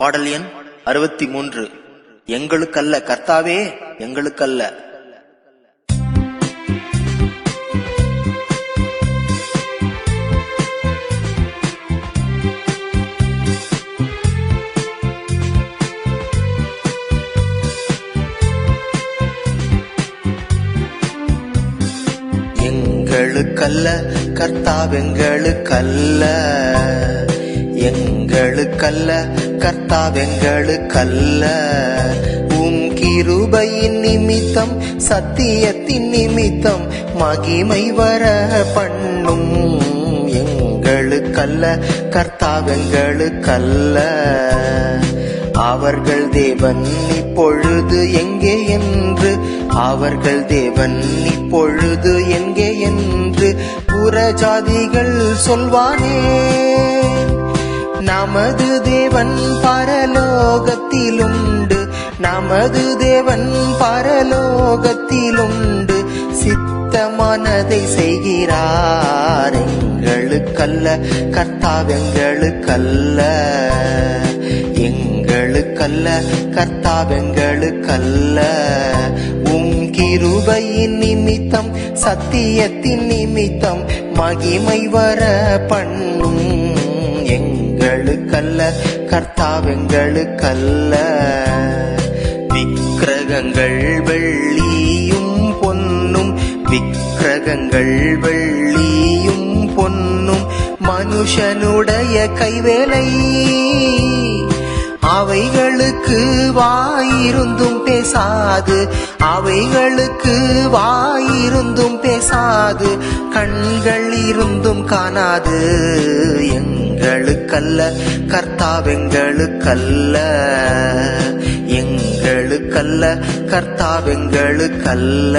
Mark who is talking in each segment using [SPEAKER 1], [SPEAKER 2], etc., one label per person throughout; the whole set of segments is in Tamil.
[SPEAKER 1] பாடல் எண் அறுபத்தி மூன்று எங்களுக்கல்ல கர்த்தாவே எங்களுக்கல்ல. எங்களுக்கல்ல கர்த்தாவெங்களுக்கல்ல. எங்களுக்கல்ல கர்த்தாவெங்களுக்கல்ல உம் கிருபையின் நிமித்தம் சத்தியத்தின் நிமித்தம் மகிமை வர பண்ணும். எங்களுக்கல்ல கர்த்தாவெங்களுக்கல்ல அவர்கள் தேவன் இப்பொழுது எங்கே என்று? அவர்கள் தேவன் இப்பொழுது எங்கே என்று? புறஜாதிகள் சொல்வானே. நமது தேவன் பரலோகத்திலுண்டு. நமது தேவன் பரலோகத்திலுண்டு. சித்தமானதை செய்கிறார். எங்களுக்கல்ல கர்த்தாவெங்களுக்கல்ல எங்களுக்கல்ல. கர்த்தாவெங்களுக்கல்ல உம் கிருபையின் நிமித்தம் சத்தியத்தின் நிமித்தம் மகிமை வர பண்ணும். எங்களுக்கல்ல கர்த்தாவெங்களுக்கல்ல. விக்கிரகங்கள் வெள்ளியும் பொன்னும் விக்கிரகங்கள் வெள்ளியும் பொன்னும் மனுஷனுடைய கைவேலை. அவைகளுக்கு வாயிருந்தும் பேசாது அவைகளுக்கு வாயிருந்தும் பேசாது கண்கள் இருந்தும் காணாது எங்க எங்களுக்கல்ல. கர்த்தாவெங்களுக்கல்ல எங்களுக்கல்ல. கர்த்தாவெங்களுக்கல்ல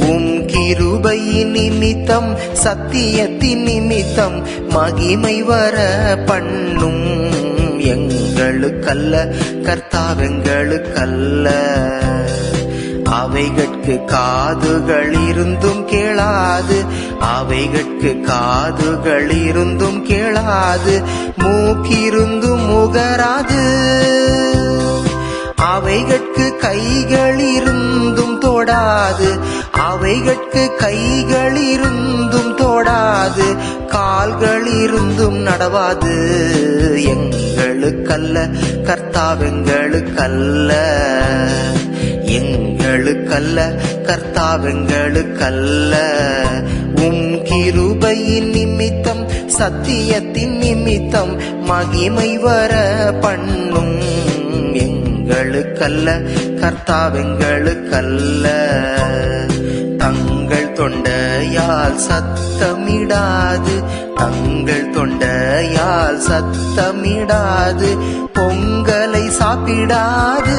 [SPEAKER 1] உம் கிருபையின் நிமித்தம் சத்தியத்தின் நிமித்தம் மகிமை வர பண்ணும். எங்களுக்கல்ல கர்த்தாவெங்களுக்கல்ல அவைகட்கு காதுகள் இருந்தும் கேளாது அவைகட்கு காதுகள் இருந்தும் கேளாது மூக்கிருந்தும் முகராது அவைகட்கு கைகள் இருந்தும் தொடாது அவைகட்கு கைகள் இருந்தும் தொடாது கால்கள் இருந்தும் நடவாது. எங்களுக்கல்ல கர்த்தாவெங்களுக்கல்ல எங்களுக்கல்ல. கர்த்தாவெங்களுக்கல்ல உம் கிருபையின் நிமித்தம் சத்தியத்தின் நிமித்தம் மகிமை வர பண்ணும். எங்களுக்கல்ல கர்த்தாவெங்களுக்கல்ல தங்கள் தொண்டையால் சத்தமிடாது தங்கள் தொண்டையால் சத்தமிடாது பொங்கலை சாப்பிடாது.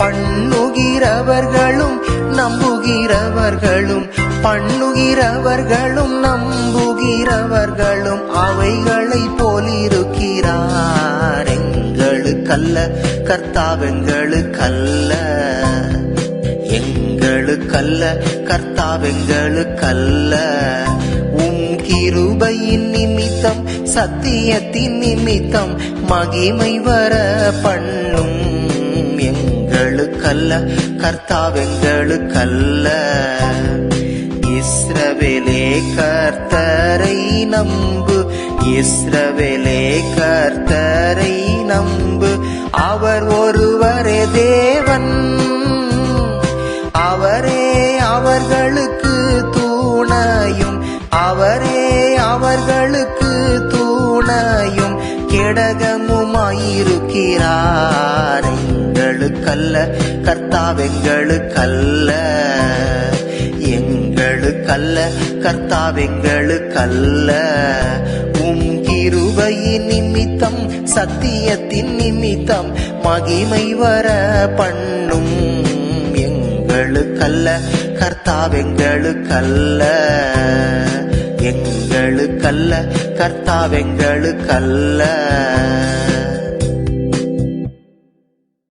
[SPEAKER 1] பண்ணுகிறவர்களும் நம்புகிறவர்களும் பண்ணுகிறவர்களும் நம்புகிறவர்களும் அவைகளை போலிருக்கிறார். எங்களுக்கல்ல கர்த்தாவெங்களுக்கல்ல எங்களுக்கல்ல. கர்த்தாவெங்களுக்கல்ல உம் கிருபையின் நிமித்தம் சத்தியத்தின் நிமித்தம் மகிமை வர பண்ணும் எங்களுக்கல்ல கர்த்தாவெங்களுக்கல்ல இஸ்ரவேலே கர்த்தரை நம்பு இஸ்ரவேலே கர்த்தரை நம்பு. அவர் ஒருவரே தேவன் அவரே அவர்களுக்கு தூணையும் அவரே அவர்களுக்கு தூணையும் கிடகமுமாயிருக்கிறார். எங்களுக்கல்ல கர்த்தாவெங்களுக்கல்ல எங்களுக்கல்ல. கர்த்தாவெங்களுக்கல்ல உம் கிருபையின் நிமித்தம் சத்தியத்தின் நிமித்தம் மகிமை வர பண்ணும். எங்களுக்கல்ல கர்த்தாவெங்களுக்கல்ல எங்களுக்கல்ல. கர்த்தாவெங்களுக்கல்ல